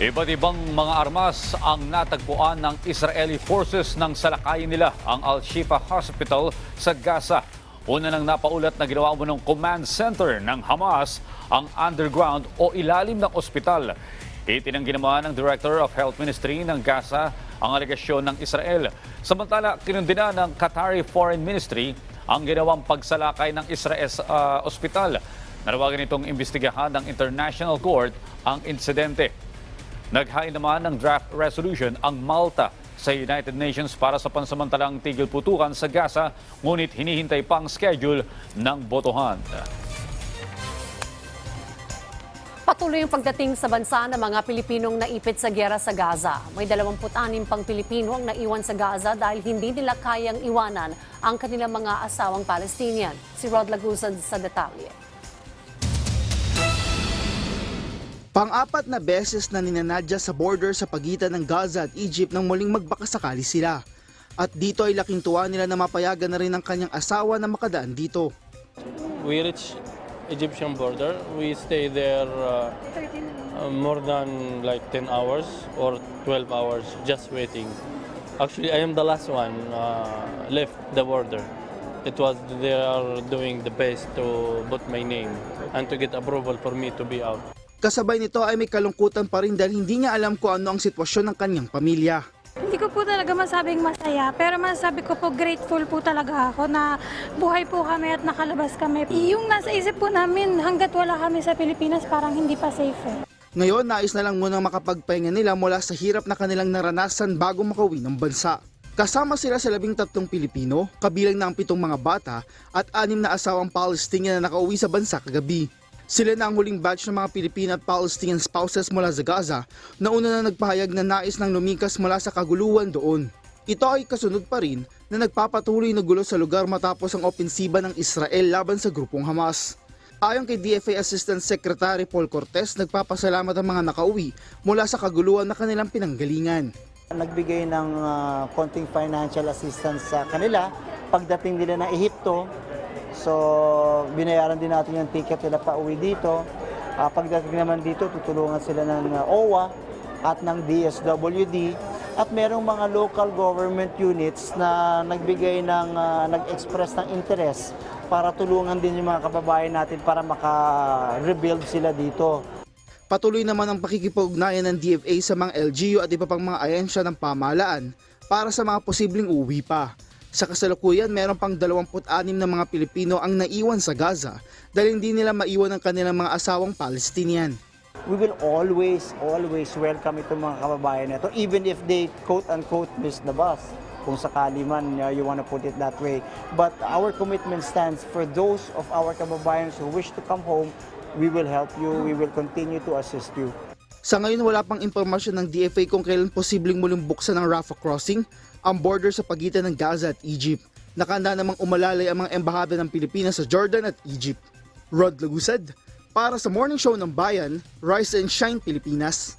Iba't ibang mga armas ang natagpuan ng Israeli forces nang salakayin nila ang Al-Shifa Hospital sa Gaza. Una nang napaulat na ginawa mo ng command center ng Hamas ang underground o ilalim ng ospital. Itinanggi naman ng Director of Health Ministry ng Gaza ang alegasyon ng Israel. Samantala, kinundina ng Qatari Foreign Ministry ang ginawang pagsalakay ng Israel uh, ospital. Nanawagan itong imbestigahan ng International Court ang insidente. Naghain naman ng draft resolution ang Malta sa United Nations para sa pansamantalang tigil putukan sa Gaza, ngunit hinihintay pa ang schedule ng botohan. Patuloy ang pagdating sa bansa ng mga Pilipinong naipit sa gyera sa Gaza. May 26 pang Pilipino ang naiwan sa Gaza dahil hindi nila kayang iwanan ang kanilang mga asawang Palestinian. Si Rod Lagusad sa detalye. Pang-apat na beses na ninanadya sa border sa pagitan ng Gaza at Egypt nang muling magbakasakali sila. At dito ay laking tuwa nila na mapayagan na rin ang kanyang asawa na makadaan dito. we reach Egyptian border. We stay there uh, uh, more than like 10 hours or 12 hours just waiting. Actually, I am the last one uh, left the border. It was they are doing the best to put my name and to get approval for me to be out. Kasabay nito ay may kalungkutan pa rin dahil hindi niya alam kung ano ang sitwasyon ng kanyang pamilya. Hindi ko po talaga masabing masaya, pero masasabi ko po grateful po talaga ako na buhay po kami at nakalabas kami. Yung nasa isip po namin, hanggat wala kami sa Pilipinas, parang hindi pa safe eh. Ngayon, nais na lang munang makapagpahinga nila mula sa hirap na kanilang naranasan bago makauwi ng bansa. Kasama sila sa labing tatlong Pilipino, kabilang na ang pitong mga bata at anim na asawang Palestinian na nakauwi sa bansa kagabi. Sila na ang huling batch ng mga Pilipino at Palestinian spouses mula sa Gaza na una na nagpahayag na nais ng lumikas mula sa kaguluhan doon. Ito ay kasunod pa rin na nagpapatuloy na gulo sa lugar matapos ang opensiba ng Israel laban sa grupong Hamas. Ayon kay DFA Assistant Secretary Paul Cortez, nagpapasalamat ang mga nakauwi mula sa kaguluhan na kanilang pinanggalingan. Nagbigay ng ah, konting financial assistance sa kanila pagdating nila ng Ehipto. So, binayaran din natin yung ticket nila pa uwi dito. Ah, pagdating naman dito, tutulungan sila ng ah, OWA at ng DSWD. At merong mga local government units na nagbigay ng, ah, nag-express ng interest para tulungan din yung mga kababayan natin para maka-rebuild sila dito. Patuloy naman ang pakikipag-ugnayan ng DFA sa mga LGU at iba pang mga ahensya ng pamahalaan para sa mga posibleng uwi pa. Sa kasalukuyan, meron pang 26 na mga Pilipino ang naiwan sa Gaza dahil hindi nila maiwan ang kanilang mga asawang Palestinian. we will always, always welcome itong mga kababayan na even if they quote-unquote miss the bus, kung sakali man uh, you want to put it that way. But our commitment stands for those of our kababayans who wish to come home, we will help you, we will continue to assist you. Sa ngayon, wala pang impormasyon ng DFA kung kailan posibleng muling buksan ng Rafah crossing, ang border sa pagitan ng Gaza at Egypt. Nakanda namang umalalay ang mga embahada ng Pilipinas sa Jordan at Egypt. Rod Lagusad, para sa Morning Show ng Bayan, Rise and Shine Pilipinas.